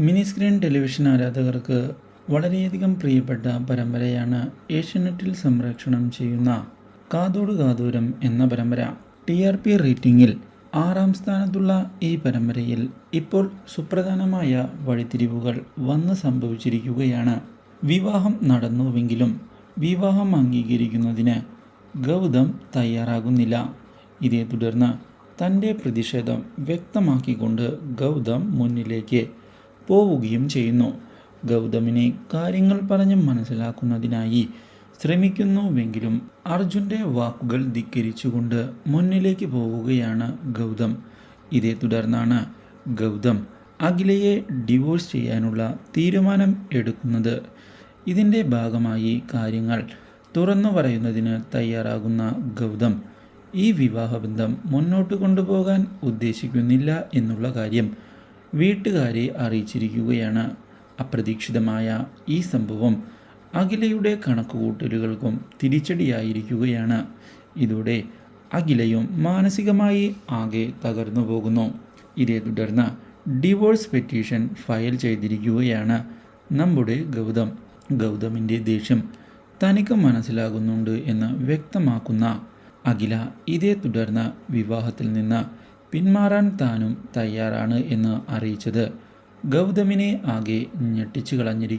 Mini screen television ആരാധകർക്ക് വളരെയധികം പ്രിയപ്പെട്ട പരമ്പരയാണ് ഏഷ്യനെറ്റിൽ സംപ്രേക്ഷണം ചെയ്യുന്ന കാതോട് കാതൂരം എന്ന പരമ്പര. ടി ആർ പി റേറ്റിംഗിൽ ആറാം സ്ഥാനത്തുള്ള ഈ പരമ്പരയിൽ ഇപ്പോൾ സുപ്രധാനമായ വഴിത്തിരിവുകൾ വന്ന് സംഭവിച്ചിരിക്കുകയാണ്. വിവാഹം നടന്നുവെങ്കിലും വിവാഹം അംഗീകരിക്കുന്നതിന് ഗൗതം തയ്യാറാകുന്നില്ല. ഇതേ തുടർന്ന് തന്റെ പ്രതിഷേധം വ്യക്തമാക്കിക്കൊണ്ട് ഗൗതം മുന്നിലേക്ക് പോവുകയും ചെയ്യുന്നു. ഗൗതമിനെ കാര്യങ്ങൾ പറഞ്ഞ് മനസ്സിലാക്കുന്നതിനായി ശ്രമിക്കുന്നുവെങ്കിലും അർജുന്റെ വാക്കുകൾ ധിക്കരിച്ചുകൊണ്ട് മുന്നിലേക്ക് പോവുകയാണ് ഗൗതം. ഇതേ തുടർന്നാണ് ഗൗതം അഖിലയെ ഡിവോഴ്സ് ചെയ്യാനുള്ള തീരുമാനം എടുക്കുന്നത്. ഇതിന്റെ ഭാഗമായി കാര്യങ്ങൾ തുറന്നു പറയുന്നതിന് തയ്യാറാകുന്ന ഗൗതം ഈ വിവാഹബന്ധം മുന്നോട്ട് കൊണ്ടുപോകാൻ ഉദ്ദേശിക്കുന്നില്ല എന്നുള്ള കാര്യം വീട്ടുകാരെ അറിയിച്ചിരിക്കുകയാണ്. അപ്രതീക്ഷിതമായ ഈ സംഭവം അഖിലയുടെ കണക്കുകൂട്ടലുകൾക്കും തിരിച്ചടിയായിരിക്കുകയാണ്. ഇതോടെ അഖിലയും മാനസികമായി ആകെ തകർന്നു പോകുന്നു. ഇതേ തുടർന്ന് ഡിവോഴ്സ് പെറ്റീഷൻ ഫയൽ ചെയ്തിരിക്കുകയാണ് നമ്മുടെ ഗൗതം. ഗൗതമിന്റെ ദേഷ്യം തനിക്ക് മനസ്സിലാകുന്നുണ്ട് എന്ന് വ്യക്തമാക്കുന്ന അഖില ഇതേ തുടർന്ന് വിവാഹത്തിൽ നിന്ന് പിന്മാറാൻ താനും തയ്യാറാണ് എന്ന് അറിയിച്ചത്. ഗൗതമിനെ ആകെ ഞെട്ടിച്ചു കളഞ്ഞിരിക്കും